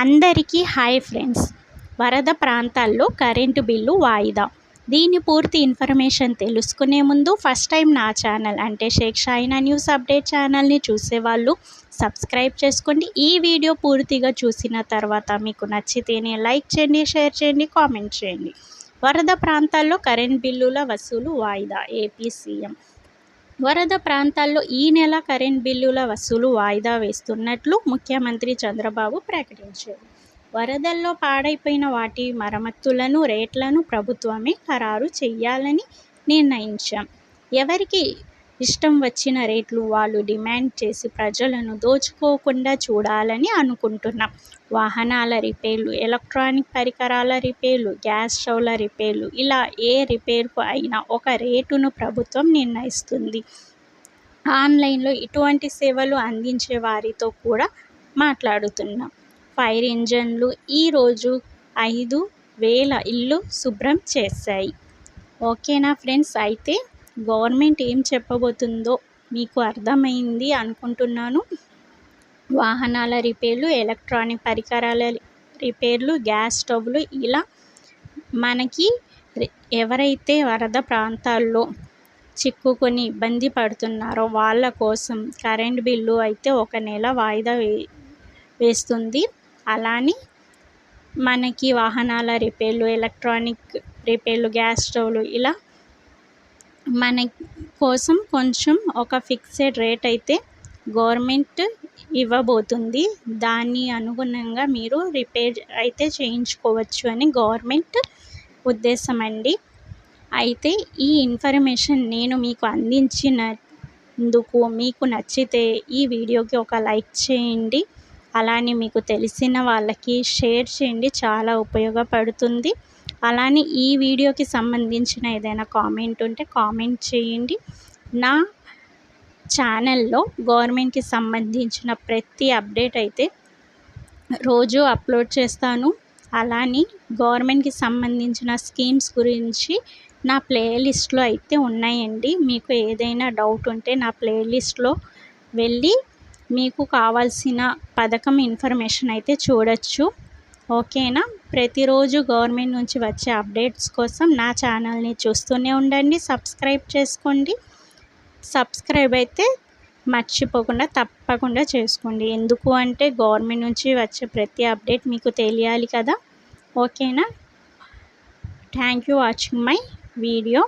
అందరికీ hi friends. వరద ప్రాంతాల్లో కరెంటు బిల్లు వాయిదా. దీని పూర్తి ఇన్ఫర్మేషన్ తెలుసుకునే ముందు ఫస్ట్ టైం నా ఛానల్ అంటే షేక్ షాయినా న్యూస్ అప్డేట్ ఛానల్ని చూసేవాళ్ళు సబ్స్క్రైబ్ చేసుకోండి. ఈ వీడియో పూర్తిగా చూసిన తర్వాత మీకు నచ్చితేనే లైక్ చేయండి షేర్ చేయండి కామెంట్ చేయండి. వరద ప్రాంతాల్లో కరెంట్ బిల్లుల వసూలు వాయిదా. ఏపీ సీఎం వరద ప్రాంతాల్లో ఈ నెల కరెంట్ బిల్లుల వసూలు వాయిదా వేస్తున్నట్లు ముఖ్యమంత్రి చంద్రబాబు ప్రకటించారు. వరదల్లో పాడైపోయిన వాటి మరమ్మతులను రేట్లను ప్రభుత్వమే ఖరారు చేయాలని నిర్ణయించాం. ఎవరికి ఇష్టం వచ్చిన రేట్లు వాళ్ళు డిమాండ్ చేసి ప్రజలను దోచుకోకుండా చూడాలని అనుకుంటున్నాం. వాహనాల రిపేర్లు ఎలక్ట్రానిక్ పరికరాల రిపేర్లు గ్యాస్ స్టవ్ల రిపేర్లు ఇలా ఏ రిపేర్కు అయినా ఒక రేటును ప్రభుత్వం నిర్ణయిస్తుంది. ఆన్లైన్లో ఇటువంటి సేవలు అందించే వారితో కూడా మాట్లాడుతున్నాం. ఫైర్ ఇంజన్లు ఈరోజు ఐదు వేల ఇల్లు శుభ్రం చేశాయి. ఓకేనా ఫ్రెండ్స్? అయితే గవర్నమెంట్ ఏం చెప్పబోతుందో మీకు అర్థమైంది అనుకుంటున్నాను. వాహనాల రిపేర్లు ఎలక్ట్రానిక్ పరికరాల రిపేర్లు గ్యాస్ స్టవ్లు ఇలా మనకి ఎవరైతే వరద ప్రాంతాల్లో చిక్కుకొని ఇబ్బంది పడుతున్నారో వాళ్ళ కోసం కరెంట్ బిల్లు అయితే ఒక నెల వాయిదా వే వేస్తుంది. అలానే మనకి వాహనాల రిపేర్లు ఎలక్ట్రానిక్ రిపేర్లు గ్యాస్ స్టవ్లు ఇలా మన కోసం కొంచెం ఒక ఫిక్స్డ్ రేట్ అయితే గవర్నమెంట్ ఇవ్వబోతుంది. దాన్ని అనుగుణంగా మీరు రిపేర్ అయితే చేయించుకోవచ్చు అని గవర్నమెంట్ ఉద్దేశం అండి. అయితే ఈ ఇన్ఫర్మేషన్ నేను మీకు అందించినందుకు మీకు నచ్చితే ఈ వీడియోకి ఒక లైక్ చేయండి. అలానే మీకు తెలిసిన వాళ్ళకి షేర్ చేయండి. చాలా ఉపయోగపడుతుంది. అలానే ఈ వీడియోకి సంబంధించిన ఏదైనా కామెంట్ ఉంటే కామెంట్ చేయండి. నా ఛానల్లో గవర్నమెంట్కి సంబంధించిన ప్రతి అప్డేట్ అయితే రోజు అప్లోడ్ చేస్తాను. అలానే గవర్నమెంట్కి సంబంధించిన స్కీమ్స్ గురించి నా ప్లేలిస్ట్లో అయితే ఉన్నాయండి. మీకు ఏదైనా డౌట్ ఉంటే నా ప్లేలిస్ట్లో వెళ్ళి మీకు కావాల్సిన పథకం ఇన్ఫర్మేషన్ అయితే చూడొచ్చు. ఓకేనా? ప్రతిరోజు గవర్నమెంట్ నుంచి వచ్చే అప్డేట్స్ కోసం నా ఛానల్ని చూస్తూనే ఉండండి సబ్స్క్రైబ్ చేసుకోండి. సబ్స్క్రైబ్ అయితే మర్చిపోకుండా తప్పకుండా చేసుకోండి. ఎందుకు అంటే గవర్నమెంట్ నుంచి వచ్చే ప్రతి అప్డేట్ మీకు తెలియాలి కదా. ఓకేనా? Thank you watching my video.